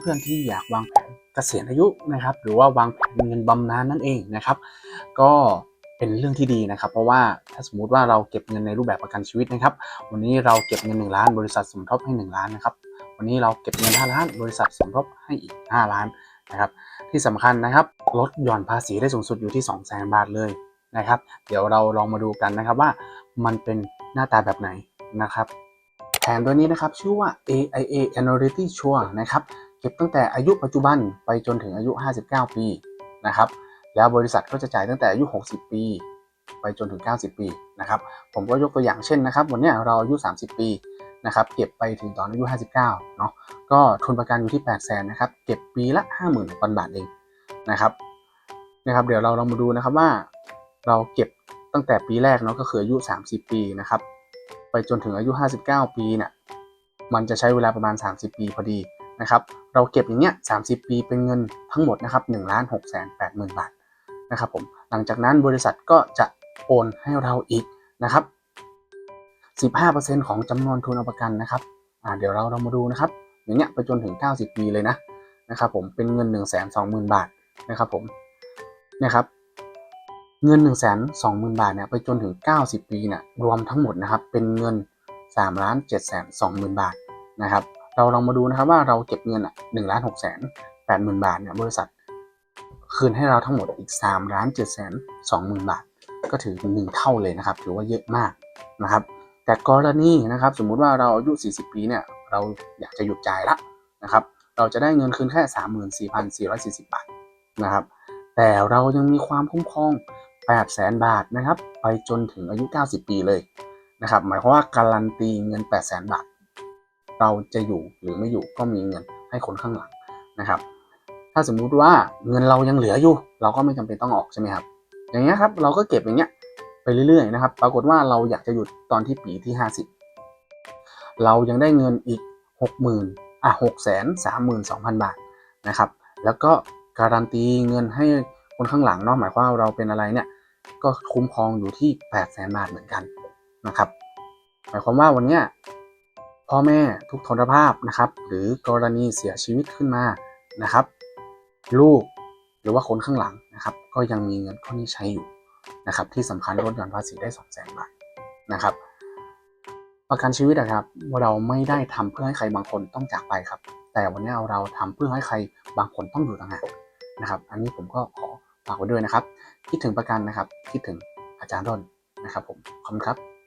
เพื่อนที่อยากวางแผนเกษียณอายุนะครับ หรือว่าวางแผนเงินบำนาญนั่นเองนะครับ ก็เป็นเรื่องที่ดีนะครับ เพราะว่าถ้าสมมุติว่าเราเก็บเงินในรูปแบบประกันชีวิตนะครับ วันนี้เราเก็บเงิน 1 ล้านบริษัทสมทบให้ 1 ล้านนะครับ วันนี้เราเก็บเงิน 5 ล้าน บริษัทสมทบให้อีก 5 ล้านนะครับ ที่สำคัญนะครับลดหย่อนภาษีได้สูงสุดอยู่ที่ 2 0 0 0 0 0บาทเลยนะครับ เดี๋ยวเราลองมาดูกันนะครับว่ามันเป็นหน้าตาแบบไหนนะครับแผนตัวนี้นะครับชื่อว่า AIA Annuity Sure นะครับ เก็บตั้งแต่อายุปัจจุบันไปจนถึงอายุ 59 ปีนะครับแล้วบริษัทก็จะจ่ายตั้งแต่อายุ 60 ปี ไปจนถึง 90 ปีนะครับผมก็ยกตัวอย่างเช่นนะครับวันนี้เราอายุ 30 ปีนะครับเก็บไปถึงตอนอายุ 59เนาะก็ทุนประกันอยู่ที่ 8 0 0 0 0นะครับเก็บปีละ56,000บาทเองนะครับนะครับเดี๋ยวเราลองมาดูนะครับว่าเราเก็บตั้งแต่ปีแรกเนาะก็คืออายุ 30 ปีนะครับไปจนถึงอายุ 59 ปีเนี่ยมันจะใช้เวลาประมาณ 30 ปีพอดี นะครับ เราเก็บอย่างเงี้ย30ปีเป็นเงินทั้งหมดนะครับ1ล้าน6แสน8หมื่นบาทนะครับผมหลังจากนั้นบริษัทก็จะโอนให้เราอีกนะครับ15%ของจำนวนทุนเอาประกันนะครับเดี๋ยวเราเรามาดูนะครับ อย่างเงี้ยไปจนถึง 90 ปีเลยนะนะครับผมเป็นเงิน 1 2 0 0 0 0 บาทนะครับผมนะครับเงิน 1 2 0 0 0 0 บาทเนี่ยไปจนถึง 90 ปีเนี่ยรวมทั้งหมดนะครับเป็นเงิน3,720,000 บาทนะครับ เราลองมาดูนะครับว่าเราเก็บเงินอะ1ล้าน6แสน80,000บาทเนี่ยบริษัท คืนให้เราทั้งหมดอีก3ล้าน7แสน20,000บาท ก็ถือเป็นหนึ่งเท่าเลยนะครับ ถือว่าเยอะมากนะครับ แต่กรณีนะครับ สมมุติว่าเราอายุ 40 ปีเนี่ยเราอยากจะหยุดจ่ายละนะครับ เราจะได้เงินคืนแค่ 34,440 บาทนะครับ แต่เรายังมีความคุ้มครอง8แสนบาทนะครับ ไปจนถึงอายุ 90 ปีเลยนะครับ หมายความว่าการันตีเงิน8แสนบาท เราจะอยู่หรือไม่อยู่ก็มีเงินให้คนข้างหลังนะครับ ถ้าสมมุติว่าเงินเรายังเหลืออยู่ เราก็ไม่จำเป็นต้องออกใช่ไหมครับ อย่างเงี้ยครับเราก็เก็บอย่างเงี้ยไปเรื่อยๆนะครับ ปรากฏว่าเราอยากจะหยุดตอนที่ปีที่ 50 เรายังได้เงินอีก 60,000อะ6 3 2 0 0 0 บาทนะครับ แล้วก็การันตีเงินให้คนข้างหลังเนาะหมายความว่าเราเป็นอะไรเนี่ยก็คุ้มครองอยู่ที่ 8 0 0 0 0 0 บาทเหมือนกันนะครับ หมายความว่าวันเนี้ย พ่อแม่ทุกทนภาพนะครับ หรือกรณีเสียชีวิตขึ้นมานะครับ ลูกหรือว่าคนข้างหลังนะครับ ก็ยังมีเงินก้อนนี้ใช้อยู่นะครับ ที่สำคัญลดหย่อนภาษีได้2 0 0 0 0 0บาทนะครับ ประกันชีวิตนะครับ เราไม่ได้ทำเพื่อให้ใครบางคนต้องจากไปครับ แต่วันนี้เราทำเพื่อให้ใครบางคนต้องอยู่ต่างหากนะครับ อันนี้ผมก็ขอฝากไว้ด้วยนะครับ คิดถึงประกันนะครับ คิดถึงอาจารย์ร่นนะครับผมขอบคุณครับ